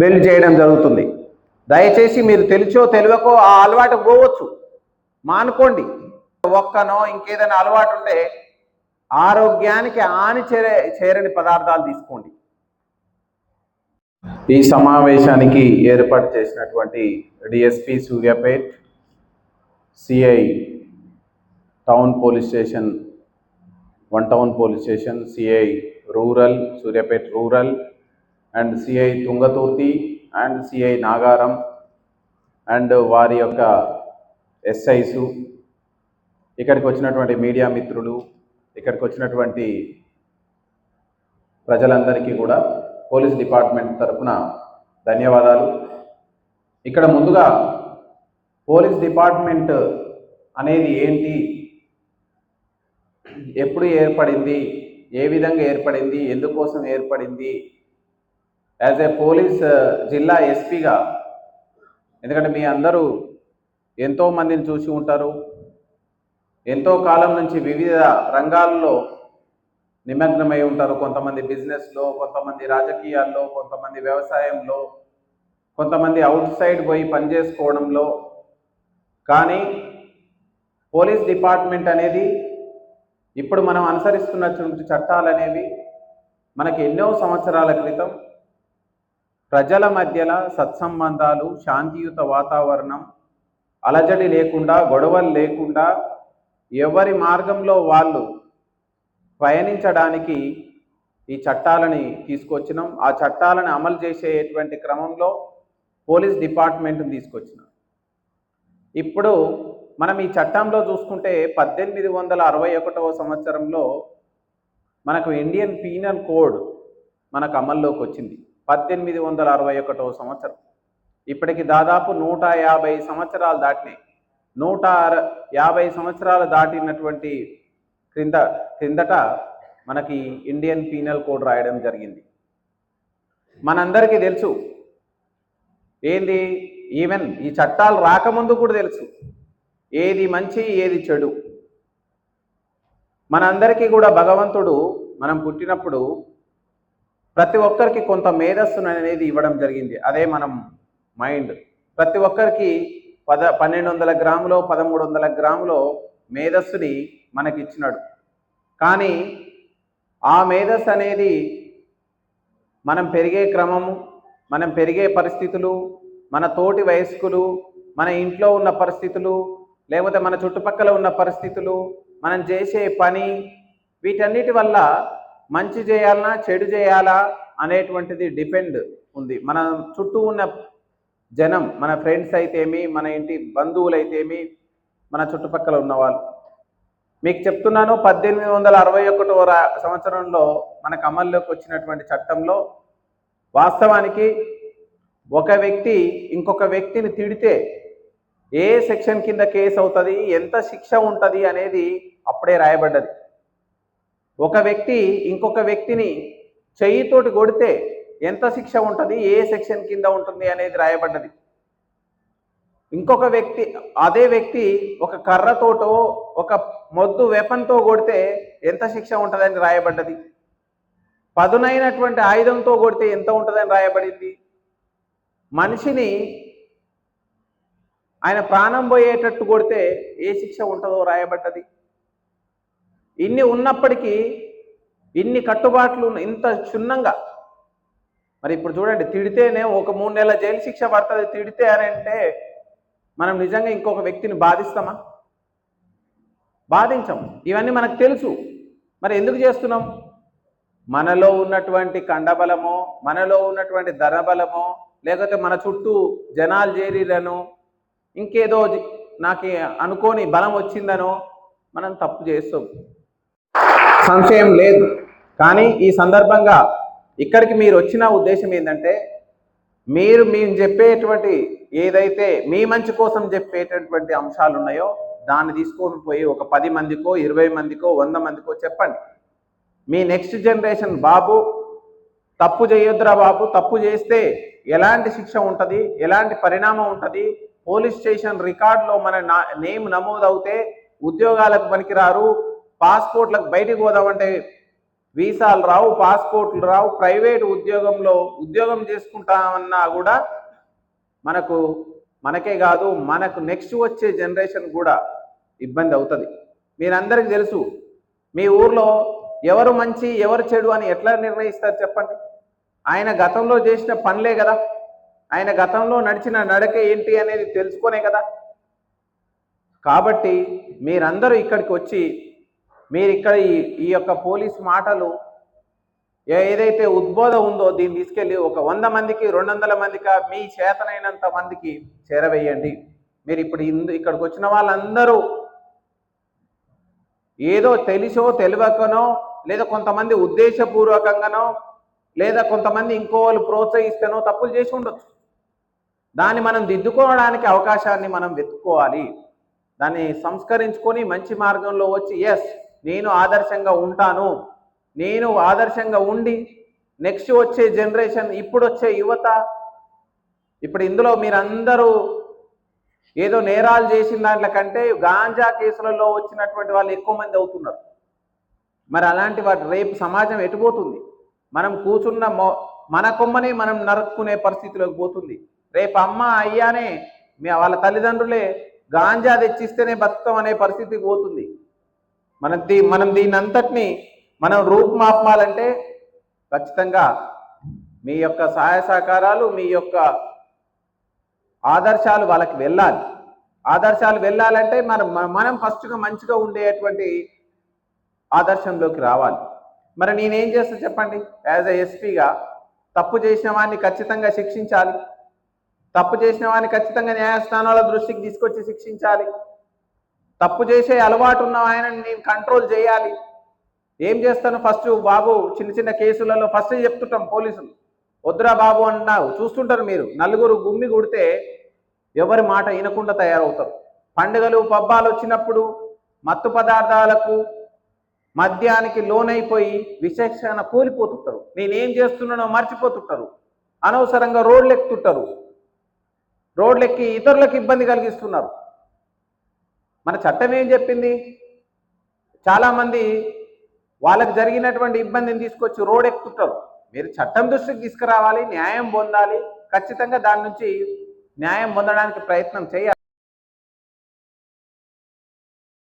Build చేయడం జరుగుతుంది. దయచేసి మీరు తెలుసో తెలియకో ఆ అలవాటు పోవచ్చు. మానుకోండి. ఒక్కనో ఇంకేదైనా అలవాటు ఉంటే ఆరోగ్యానికి హాని చేరే చేరని పదార్థాలు తీసుకోండి. ఈ సమావేశానికి ఏర్పాటు చేసినటువంటి DSP Suryapet CI town police station one town police station CI rural Suryapet rural and CI Thungathurthi and CI Nagaram and వారి యొక్క ఎస్ఐసు ఇక్కడికి వచ్చినటువంటి మీడియా మిత్రులు ఇక్కడికి వచ్చినటువంటి ప్రజలందరికీ కూడా పోలీస్ డిపార్ట్మెంట్ తరఫున ధన్యవాదాలు. ఇక్కడ ముందుగా పోలీస్ డిపార్ట్మెంట్ అనేది ఏంటి ఎప్పుడు ఏర్పడింది ఏ విధంగా ఏర్పడింది ఎందుకోసం ఏర్పడింది యాజ్ ఏ పోలీస్ జిల్లా ఎస్పీగా. ఎందుకంటే మీ అందరూ ఎంతో మందిని చూసి ఉంటారు. ఎంతో కాలం నుంచి వివిధ రంగాల్లో నిమగ్నమై ఉంటారు. కొంతమంది బిజినెస్లో కొంతమంది రాజకీయాల్లో కొంతమంది వ్యవసాయంలో కొంతమంది అవుట్ సైడ్ పోయి పనిచేసుకోవడంలో కానీ పోలీస్ డిపార్ట్మెంట్ అనేది ఇప్పుడు మనం అనుసరిస్తున్నటువంటి చట్టాలు అనేవి మనకి ఎన్నో సంవత్సరాల క్రితం ప్రజల మధ్యల సత్సంబంధాలు శాంతియుత వాతావరణం అలజడి లేకుండా గొడవలు లేకుండా ఎవరి మార్గంలో వాళ్ళు పయనించడానికి ఈ చట్టాలని తీసుకొచ్చినాం. ఆ చట్టాలను అమలు చేసేటువంటి క్రమంలో పోలీస్ డిపార్ట్మెంట్ని తీసుకొచ్చినాం. ఇప్పుడు మనం ఈ చట్టంలో చూసుకుంటే పద్దెనిమిది వందల అరవై ఒకటవ సంవత్సరంలో మనకు ఇండియన్ పీనల్ కోడ్ మనకు అమల్లోకి వచ్చింది. పద్దెనిమిది వందల అరవై ఒకటవ సంవత్సరం. ఇప్పటికి దాదాపు నూట యాభై సంవత్సరాలు దాటినాయి నూట అర యాభై సంవత్సరాలు దాటినటువంటి క్రింద క్రిందట మనకి ఇండియన్ పీనల్ కోడ్ రాయడం జరిగింది. మనందరికీ తెలుసు. ఏంది? ఈవెన్ ఈ చట్టాలు రాకముందు కూడా తెలుసు. ఏది మంచి ఏది చెడు. మనందరికీ కూడా భగవంతుడు మనం పుట్టినప్పుడు ప్రతి ఒక్కరికి కొంత మేధస్సును అనేది ఇవ్వడం జరిగింది. అదే మనం మైండ్. ప్రతి ఒక్కరికి పద పన్నెండు వందల గ్రాములో పదమూడు వందల గ్రాములో మేధస్సుని మనకి ఇచ్చినాడు కానీ ఆ మేధస్సు అనేది మనం పెరిగే క్రమము మనం పెరిగే పరిస్థితులు మన తోటి వయస్కులు మన ఇంట్లో ఉన్న పరిస్థితులు లేకపోతే మన చుట్టుపక్కల ఉన్న పరిస్థితులు మనం చేసే పని వీటన్నిటి వల్ల మంచి చేయాలన్నా చెడు చేయాలా అనేటువంటిది డిపెండ్ ఉంది. మన చుట్టూ ఉన్న జనం మన ఫ్రెండ్స్ అయితేమి మన ఇంటి బంధువులు అయితేమి మన చుట్టుపక్కల ఉన్నవాళ్ళు మీకు చెప్తున్నాను పద్దెనిమిది వందల అరవై ఒకటో సంవత్సరంలో మనకు అమల్లోకి వచ్చినటువంటి చట్టంలో వాస్తవానికి ఒక వ్యక్తి ఇంకొక వ్యక్తిని తిడితే ఏ సెక్షన్ కింద కేసు అవుతుంది ఎంత శిక్ష ఉంటుంది అనేది అప్పుడే రాయబడ్డది. ఒక వ్యక్తి ఇంకొక వ్యక్తిని చెయ్యితోటి కొడితే ఎంత శిక్ష ఉంటుంది? ఏ సెక్షన్ కింద ఉంటుంది అనేది రాయబడ్డది. ఇంకొక వ్యక్తి అదే వ్యక్తి ఒక కర్రతోటో ఒక మొద్దు వెపన్తో కొడితే ఎంత శిక్ష ఉంటుందని రాయబడ్డది. పదునైనటువంటి ఆయుధంతో కొడితే ఎంత ఉంటుందని రాయబడింది? మనిషిని ఆయన ప్రాణం పోయేటట్టు కొడితే ఏ శిక్ష ఉంటుందో రాయబడ్డది. ఇన్ని ఉన్నప్పటికీ ఇన్ని కట్టుబాట్లు ఇంత క్షుణ్ణంగా. మరి ఇప్పుడు చూడండి తిడితేనే ఒక మూడు నెలల జైలు శిక్ష పడుతుంది తిడితే అని అంటే మనం నిజంగా ఇంకొక వ్యక్తిని బాధిస్తామా? బాధించం. ఇవన్నీ మనకు తెలుసు. మరి ఎందుకు చేస్తున్నాం? మనలో ఉన్నటువంటి కండబలమో మనలో ఉన్నటువంటి ధనబలమో లేకపోతే మన చుట్టూ జనాలు చేరిరనో ఇంకేదో నాకు అనుకోని బలం వచ్చిందనో మనం తప్పు చేస్తాం. సంశయం లేదు. కానీ ఈ సందర్భంగా ఇక్కడికి మీరు వచ్చిన ఉద్దేశం ఏంటంటే మీరు మేము చెప్పేటువంటి ఏదైతే మీ మంచి కోసం చెప్పేటటువంటి అంశాలు ఉన్నాయో దాన్ని తీసుకొని పోయి ఒక పది మందికో ఇరవై మందికో వంద మందికో చెప్పండి. మీ నెక్స్ట్ జనరేషన్ బాబు తప్పు చేయొద్దురా బాబు తప్పు చేస్తే ఎలాంటి శిక్ష ఉంటుంది ఎలాంటి పరిణామం ఉంటుంది పోలీస్ స్టేషన్ రికార్డులో మన నా నేమ్ నమోదవుతే ఉద్యోగాలకు పనికిరారు పాస్పోర్ట్లకు బయటికి పోదామంటే వీసాలు రావు పాస్పోర్ట్లు రావు ప్రైవేట్ ఉద్యోగంలో ఉద్యోగం చేసుకుంటామన్నా కూడా మనకు మనకే కాదు మనకు నెక్స్ట్ వచ్చే జనరేషన్ కూడా ఇబ్బంది అవుతుంది. మీరందరికీ తెలుసు మీ ఊర్లో ఎవరు మంచి ఎవరు చెడు అని ఎట్లా నిర్ణయిస్తారు చెప్పండి? ఆయన గతంలో చేసిన పనులే కదా. ఆయన గతంలో నడిచిన నడక ఏంటి అనేది తెలుసుకునే కదా. కాబట్టి మీరందరూ ఇక్కడికి వచ్చి మీరు ఇక్కడ ఈ ఈ యొక్క పోలీస్ మాటలు ఏదైతే ఉద్బోధ ఉందో దీన్ని తీసుకెళ్ళి ఒక వంద మందికి రెండు వందల మందికి మీ చేతనైనంత మందికి చేరవేయండి. మీరు ఇప్పుడు ఇందు ఇక్కడికి వచ్చిన వాళ్ళందరూ ఏదో తెలిసో తెలియకనో లేదా కొంతమంది ఉద్దేశపూర్వకంగానో లేదా కొంతమంది ఇంకో వాళ్ళు ప్రోత్సహిస్తేనో తప్పులు చేసి ఉండొచ్చు. దాన్ని మనం దిద్దుకోవడానికి అవకాశాన్ని మనం వెతుక్కోవాలి. దాన్ని సంస్కరించుకొని మంచి మార్గంలో వచ్చి ఎస్ నేను ఆదర్శంగా ఉంటాను. నేను ఆదర్శంగా ఉండి నెక్స్ట్ వచ్చే జనరేషన్ ఇప్పుడు వచ్చే యువత ఇప్పుడు ఇందులో మీరందరూ ఏదో నేరాలు చేసిన దాంట్ల కంటే గాంజా కేసులలో వచ్చినటువంటి వాళ్ళు ఎక్కువ మంది అవుతున్నారు. మరి అలాంటి వాటి రేపు సమాజం ఎటుపోతుంది మనం కూర్చున్న మొ మన కొమ్మని మనం నరుక్కునే పరిస్థితిలోకి పోతుంది. రేపు అమ్మ అయ్యానే మీ వాళ్ళ తల్లిదండ్రులే గాంజా తెచ్చిస్తేనే బతుకం అనే పరిస్థితికి పోతుంది. మనం దీ మనం దీని అంతటిని మనం రూపుమాపాలంటే ఖచ్చితంగా మీ యొక్క సహాయ సహకారాలు మీ యొక్క ఆదర్శాలు వాళ్ళకి వెళ్ళాలి. ఆదర్శాలు వెళ్ళాలంటే మనం మనం ఫస్ట్గా మంచిగా ఉండేటువంటి ఆదర్శంలోకి రావాలి. మరి నేనేం చేస్తా చెప్పండి? యాజ్ ఎ ఎస్పీగా తప్పు చేసిన వాడిని ఖచ్చితంగా శిక్షించాలి. తప్పు చేసిన వాడిని ఖచ్చితంగా న్యాయస్థానాల దృష్టికి తీసుకొచ్చి శిక్షించాలి. తప్పు చేసే అలవాటు ఉన్న ఆయనని నేను కంట్రోల్ చేయాలి. ఏం చేస్తాను ఫస్ట్ బాబు? చిన్న చిన్న కేసులలో ఫస్ట్ చెప్తుంటాం పోలీసులు. వద్దురా బాబు అన్నావు. చూస్తుంటారు మీరు. నలుగురు గుమ్మి కొడితే ఎవరి మాట వినకుండా తయారవుతారు. పండుగలు పబ్బాలు వచ్చినప్పుడు మత్తు పదార్థాలకు మద్యానికి లోనైపోయి విశేషణ కోల్పోతుంటారు. నేనేం చేస్తున్నానో మర్చిపోతుంటారు. అనవసరంగా రోడ్లు ఎక్కుతుంటారు రోడ్లు ఎక్కి ఇతరులకు ఇబ్బంది కలిగిస్తున్నారు. మన చట్టం ఏం చెప్పింది? చాలామంది వాళ్ళకి జరిగినటువంటి ఇబ్బందిని తీసుకొచ్చి రోడ్ ఎక్కుతుంటారు మీరు చట్టం దృష్టికి తీసుకురావాలి న్యాయం పొందాలి ఖచ్చితంగా దాని నుంచి న్యాయం పొందడానికి ప్రయత్నం చేయాలి.